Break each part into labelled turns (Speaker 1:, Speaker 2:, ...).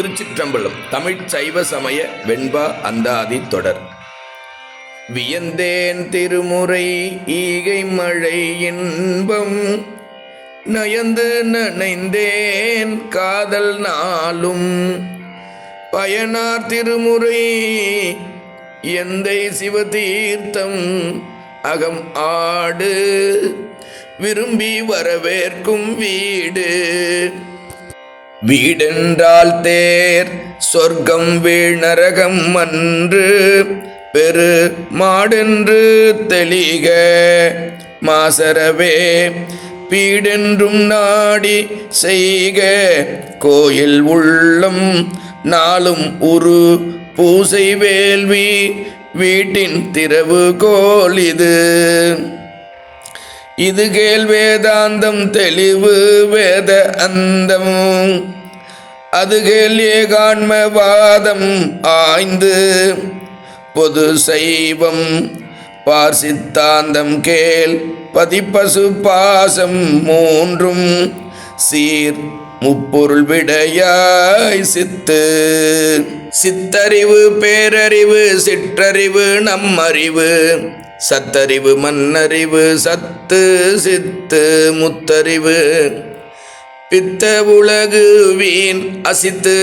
Speaker 1: திருச்சிற்றம்பலம் தமிழ்ச் சைவ சமய வெண்பா அந்தாதி தொடர். வியந்தேன் திருமுறை ஈகை மழை இன்பம் நயந்து நனைந்தேன் காதல் நாளும். பயனார் திருமுறை எந்தை சிவதீர்த்தம் அகம் ஆடு விரும்பி வரவேற்கும் வீடு. வீடென்றால் தேர் சொர்க்கம் வீழ் நரகம் அன்று பெரு மாடென்று தெளிக மாசரவே பீடென்றும் நாடி செய்க கோயில் உள்ளம் நாளும் உரு பூசை வேள்வி வீட்டின் திறவு கோல் இது. இது கேள் வேதாந்தம் தெளிவு வேத அந்தம். அது கேள் ஏகாண்மவாதம் ஆய்ந்து. பொது சைவம் பார்சித்தாந்தம் கேள் பதிப்பசு பாசம் மூன்றும். சீர் முப்பொருள் விடையாய் சித்து. சித்தறிவு பேரறிவு சிற்றறிவு நம்மறிவு. சத்தறிவு மண்ணறிவு சத்து சித்து முத்தறிவு. பித்த உலகு வீண் அசித்து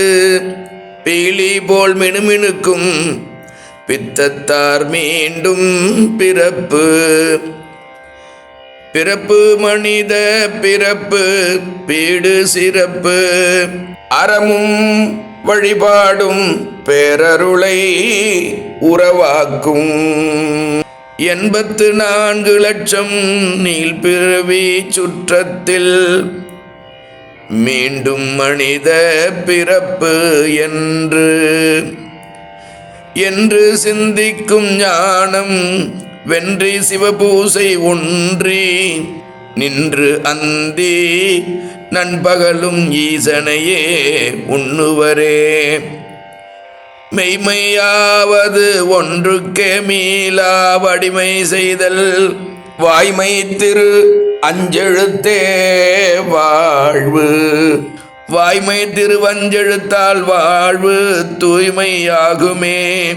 Speaker 1: பீலி போல் மினுமினுக்கும் பித்தத்தார் மீண்டும் பிறப்பு. பிறப்பு மனித பிறப்பு பீடு சிறப்பு. அறமும் வழிபாடும் பேரருளை உறவாக்கும். எண்பத்து நான்கு லட்சம் நீள்பிறவி சுற்றத்தில். மீண்டும் மனித பிறப்பு என்று. என்று சிந்திக்கும் ஞானம் வென்றி சிவபூசை ஒன்றி. நின்று அந்தி நண்பகலும் ஈசனையே உண்ணுவரே. மெய்மையாவது ஒன்றுக்கே மீளா வடிமை செய்தல். வாய்மை திரு அஞ்செழுத்தே வாழ்வு. வாய்மை திருவஞ்செழுத்தால் வாழ்வு தூய்மையாகுமே.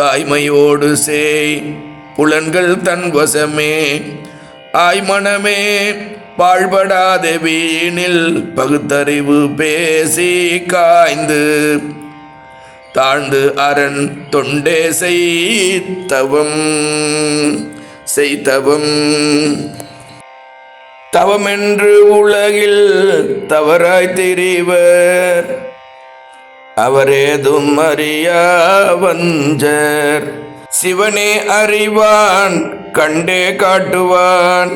Speaker 1: தாய்மையோடு சேய் புலன்கள் தன் வசமே. ஆய்மனமே பாழ்படாத வீணில் பகுத்தறிவு பேசி காய்ந்து. தாழ்ந்து அரண் தொண்டே செய்தவம் செய்தவம். தவமென்று உலகில் தவறாய் திரிவர் அவரேதும் அறியா வஞ்சர். சிவனே அறிவான் கண்டே காட்டுவான்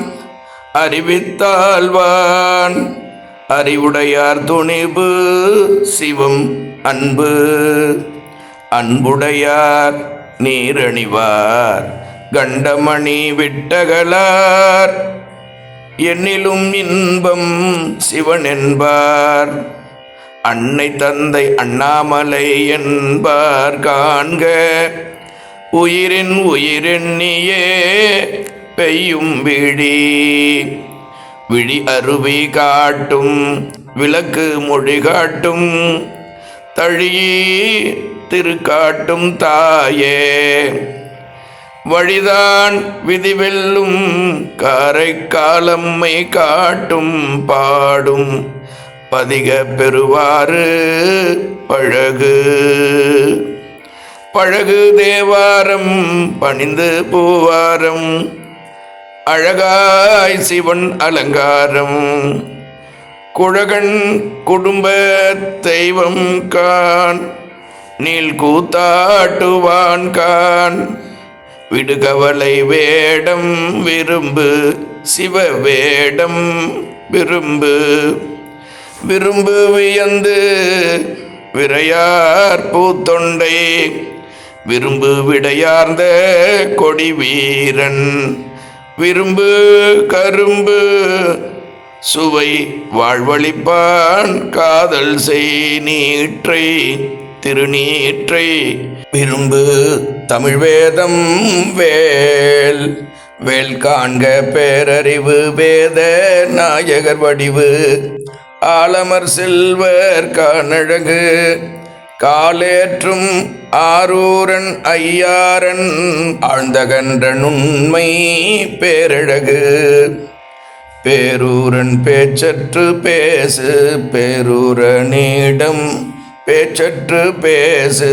Speaker 1: அறிவித்தாழ்வான் அறிவுடையார் துணிவு சிவம் அன்பு. அன்புடையார் நீரணிவார் கண்டமணி விட்டகலார். என்னிலும் இன்பம் சிவன் என்பார் அன்னை தந்தை அண்ணாமலை என்பார் காண்க. உயிரின் உயிரெண்ணியே பெய்யும் விழி விழி அருவி காட்டும் விளக்கு மொழி காட்டும் தழி திருக்காட்டும் தாயே. வழிதான் விதிவெல்லும் காரைக்காலம்மை காட்டும் பாடும் பதிக பெறுவாறு பழகு. பழகு தேவாரம் பணிந்து பூவாரம் அழகாய் சிவன் அலங்காரம். குழகன் குடும்ப தெய்வம் கான். நீல் கூத்தாட்டுவான் கான். விடுகவலை வேடம் விரும்பு சிவ வேடம் விரும்பு. விரும்பு வியந்து விரையார் பூத்தொண்டை. விரும்பு விடையார்ந்த கொடி வீரன். விரும்பு கரும்பு சுவை வாழ்வழிப்பான் காதல் செய் நீற்றை திருநீற்றை. விரும்பு தமிழ் வேதம் வேல் வேல் காண்க பேரறிவு வேத நாயகர் வடிவு. ஆலமர் செல்வர் காணழகு காலேற்றும் ஆரூரன் ஐயாரன் ஆழ்ந்தகன்ற நுண்மை பேரழகு. பேரூரன் பேச்சற்று பேசு பேரூரனிடம் பேச்சற்று பேசு.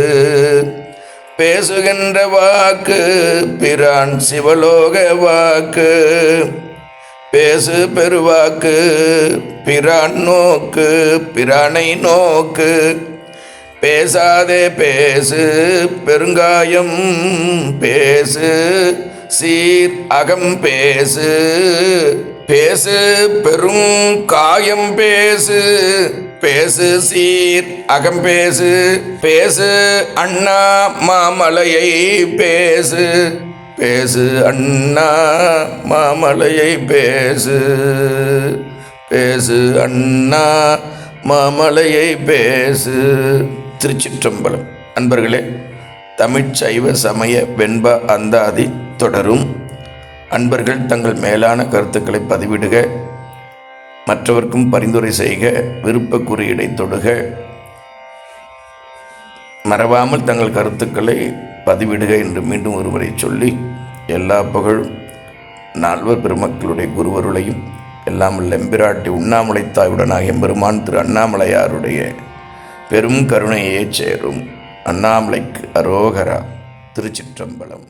Speaker 1: பேசுகின்ற வாக்கு பிரான் சிவலோக வாக்கு. பேசு பெருவாக்கு பிரான் நோக்கு பிரானை நோக்கு. பேசாதே பேசு பெருங்காயம் பேசு சீர் அகம் பேசு பேசு பெரும் காயம் பேசு பேசு சீர் அகம் பேசு பேசு அண்ணா மாமலையை பேசு பேசு அண்ணா மாமலையை பேசு பேசு அண்ணா மாமலையை பேசு. திருச்சிற்றம்பலம். அன்பர்களே தமிழ்ச் சைவ சமய வெண்ப அந்தாதி தொடரும். அன்பர்கள் தங்கள் மேலான கருத்துக்களை பதிவிடுக மற்றவர்க்கும் பரிந்துரை செய்க விருப்ப குறியீடை தொடுக. மறவாமல் தங்கள் கருத்துக்களை பதிவிடுக என்று மீண்டும் ஒருவரை சொல்லி எல்லா புகழும் நால்வர் பெருமக்களுடைய குருவருளையும் எல்லாம் லெம்பிராட்டி உண்ணாமலை தாயுடனாக எம்பெருமான் திரு அண்ணாமலையாருடைய பெரும் கருணையே சேரும் அண்ணாமலைக்கு அரோகரா திருச்சிற்றம்பலம்.